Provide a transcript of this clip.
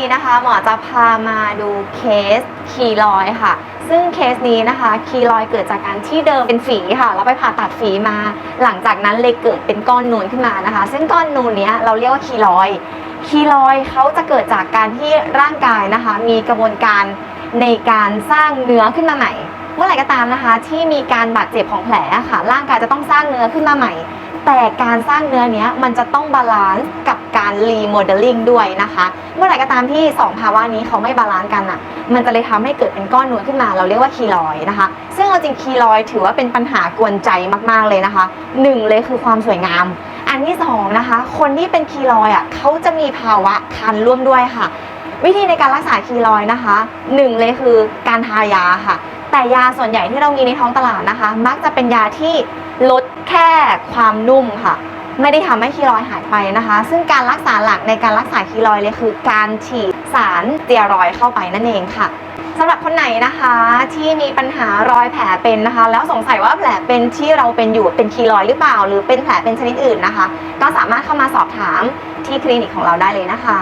นี้นะคะหมอจะพามาดูเคสคีรอยค่ะ ซึ่งเคสนี้นะคะคีรอยเกิดจากการที่เดิมเป็นฝีค่ะ แล้วไปผ่าตัดฝีมา หลังจากนั้นเลยเกิดเป็นก้อนนูนขึ้นมานะคะ ซึ่งก้อนนูนเนี้ยเราเรียกว่าคีรอย คีรอยเขาจะเกิดจากการที่ร่างกายนะคะ มีกระบวนการในการสร้างเนื้อขึ้นมาใหม่ เมื่อไหร่ก็ตามนะคะ ที่มีการบาดเจ็บของแผลค่ะ ร่างกายจะต้องสร้างเนื้อขึ้นมาใหม่ แต่การสร้างเนื้อเนี้ยมันจะต้องบาลานซ์กับ การรีโมเดลลิ่งด้วยนะคะ เมื่อไหร่ก็ตามที่ 2 ภาวะนี้เขาไม่บาลานซ์กันอะ มันจะเลยทำให้เกิดเป็นก้อนนูนขึ้นมา เราเรียกว่าคีลอยนะคะ ซึ่งเอาจริงคีลอยถือว่าเป็นปัญหากวนใจมากๆเลยนะคะหนึ่งเลยคือความสวยงาม อันที่สองนะคะ คนที่เป็นคีลอยอะเขาจะมีภาวะคันร่วมด้วยค่ะ วิธีในการรักษาคีลอยนะคะหนึ่งเลยคือการทายาค่ะ แต่ยาส่วนใหญ่ที่เรามีในท้องตลาดนะคะ มักจะเป็นยาที่ลดแค่ความนุ่มค่ะ ไม่ได้ทำให้คีลอยหายไปนะคะ ซึ่งการรักษาหลักในการรักษาคีลอยเลยคือการฉีดสารเตียรอยเข้าไปนั่นเองค่ะสำหรับคนไหนนะคะที่มีปัญหารอยแผลเป็นนะคะ แล้วสงสัยว่าแผลเป็นที่เราเป็นอยู่เป็นคีลอยหรือเปล่า หรือเป็นแผลเป็นชนิดอื่นนะคะ ก็สามารถเข้ามาสอบถามที่คลินิกของเราได้เลยนะคะ